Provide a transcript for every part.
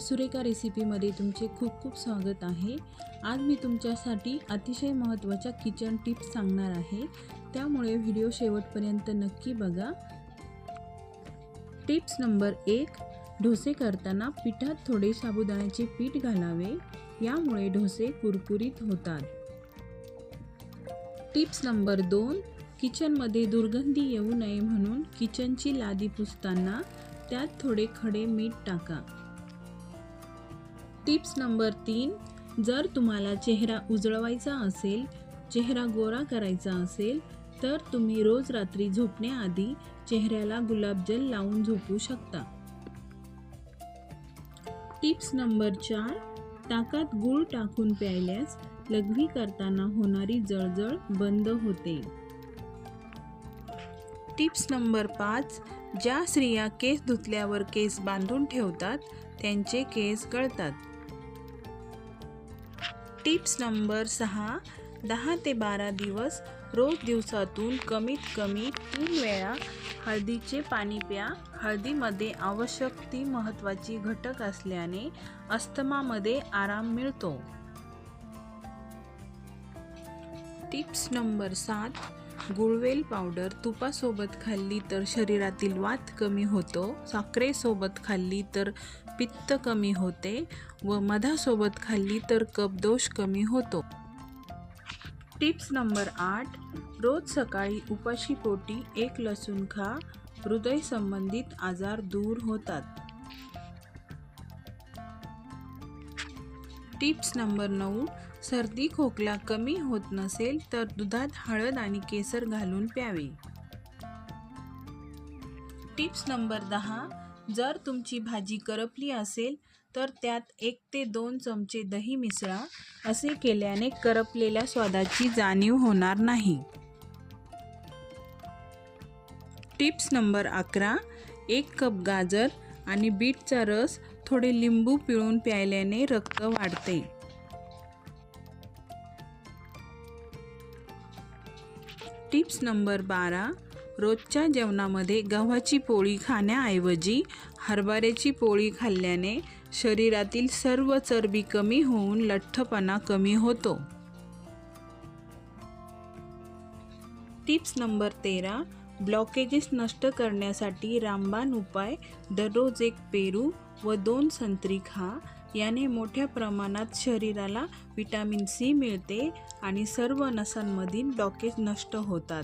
सुरेखा रेसिपीमध्ये तुमचे खूप खूप स्वागत आहे. आज मी तुमच्यासाठी अतिशय महत्त्वाच्या किचन टिप्स सांगणार आहे. त्यामुळे व्हिडिओ शेवटपर्यंत नक्की बघा. टिप्स नंबर एक डोसे करताना पिठात थोडे साबुदाण्याचे पीठ घालावे. यामुळे डोसे कुरकुरीत होतात. टिप्स नंबर दोन किचनमध्ये दुर्गंधी येऊ नये म्हणून किचनची लादी पुसताना त्यात थोडे खडे मीठ टाका. टिप्स नंबर तीन जर तुम्हाला चेहरा उजळवायचा असेल चेहरा गोरा करायचा असेल तर तुम्ही रोज रात्री झोपण्याआधी चेहऱ्याला गुलाबजल लावून झोपू शकता. टिप्स नंबर चार ताकात गूळ टाकून प्यायल्यास लघवी करताना होणारी जळजळ बंद होते. टिप्स नंबर पाच ज्या स्त्रिया केस धुतल्यावर केस बांधून ठेवतात त्यांचे केस गळतात. टिप्स नंबर सहा दहा ते बारा दिवस रोज दिवसातून कमीत कमी तीन वेळा हळदीचे पाणी प्या. हळदीमध्ये आवश्यक ती महत्त्वाची घटक असल्याने अस्थमामध्ये आराम मिळतो. टिप्स नंबर सात गुळवेल पावडर तुपासोबत खाल्ली तर शरीरातील वात कमी होतो साखरेसोबत खाल्ली तर पित्त कमी होते व मधासोबत खाल्ली तर कपदोष कमी होतो. टिप्स नंबर आठ रोज सकाळी उपाशी पोटी एक लसूण खा हृदय संबंधित आजार दूर होतात. टिप्स नंबर नऊ सर्दी खोकला कमी होत नसेल तर दुधात हळद आणि केसर घालून प्यावे. टिप्स नंबर दहा. जर तुमची भाजी करपली असेल तर त्यात एक ते दोन चमचे दही मिसळा. असे केल्याने करपलेल्या स्वादाची जाणीव होणार नाही. टिप्स नंबर अकरा. एक कप गाजर आणि बीटचा रस थोडे लिंबू पिळून प्यायल्याने रक्त वाढते. टिप्स नंबर बारा. रोजच्या जेवणामध्ये गव्हाची पोळी खाण्याऐवजी हरभऱ्याची पोळी खाल्ल्याने शरीरातील सर्व चरबी कमी होऊन लठ्ठपणा कमी होतो. टिप्स नंबर तेरा. ब्लॉकेजेस नष्ट करण्यासाठी रामबाण उपाय. दररोज एक पेरू व दोन संत्री खा. याने मोठ्या प्रमाणात शरीराला विटॅमिन सी मिळते आणि सर्व नसांमधील ब्लॉकेज नष्ट होतात.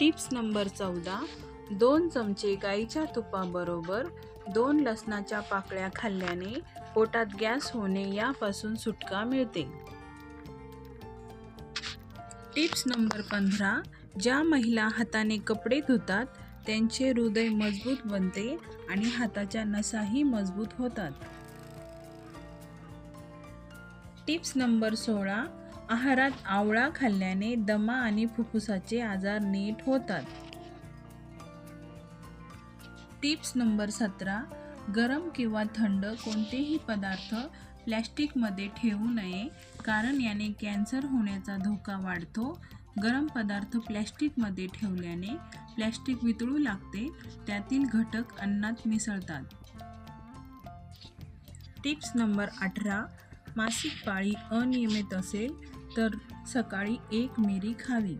टिप्स नंबर चौदा. दोन चमचे गाईच्या तुपाबरोबर दोन लसणाच्या पाकळ्या खाल्ल्याने पोटात गॅस होणे यापासून सुटका मिळते. टिप्स नंबर पंधरा. ज्या महिला हाताने कपडे धुतात त्यांचे हृदय मजबूत बनते आणि हाताच्या नसाही मजबूत होतात. टिप्स नंबर सोळा. आहारात आवळा खाल्ल्याने दमा आणि फुफ्फुसाचे आजार नीट होतात. टिप्स नंबर सतरा. गरम किंवा थंड कोणतेही पदार्थ प्लॅस्टिकमध्ये ठेवू नये कारण याने कॅन्सर होण्याचा धोका वाढतो. गरम पदार्थ प्लॅस्टिकमध्ये ठेवल्याने प्लॅस्टिक वितळू लागते त्यातील घटक अन्नात मिसळतात. टिप्स नंबर अठरा मासिक पाळी अनियमित असेल तर सकाळी एक मिरी खावी.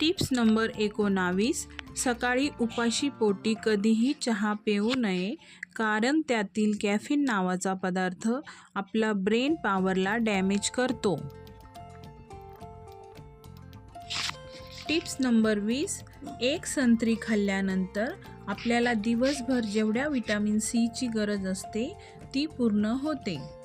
टिप्स नंबर एकोणावीस सकाळी उपाशी पोटी कधीही चहा पिऊ नये कारण त्यातील कॅफिन नावाचा पदार्थ आपला ब्रेन पॉवरला डॅमेज करतो. टिप्स नंबर वीस. एक संत्री खाल्ल्यानंतर आपल्याला दिवसभर जेवढ्या विटॅमिन सीची गरज असते ती पूर्ण होते.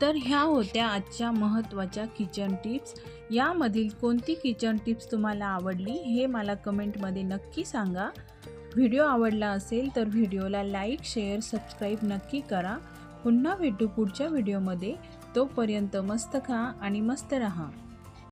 तर ह्या होत्या आजच्या महत्त्वाच्या किचन टिप्स यामधील कोणती किचन टिप्स तुम्हाला आवडली हे मला कमेंटमध्ये नक्की सांगा. व्हिडिओ आवडला असेल तर व्हिडिओला लाईक शेअर सबस्क्राईब नक्की करा. पुन्हा भेटू पुढच्या व्हिडिओमध्ये. तोपर्यंत मस्त खा आणि मस्त रहा.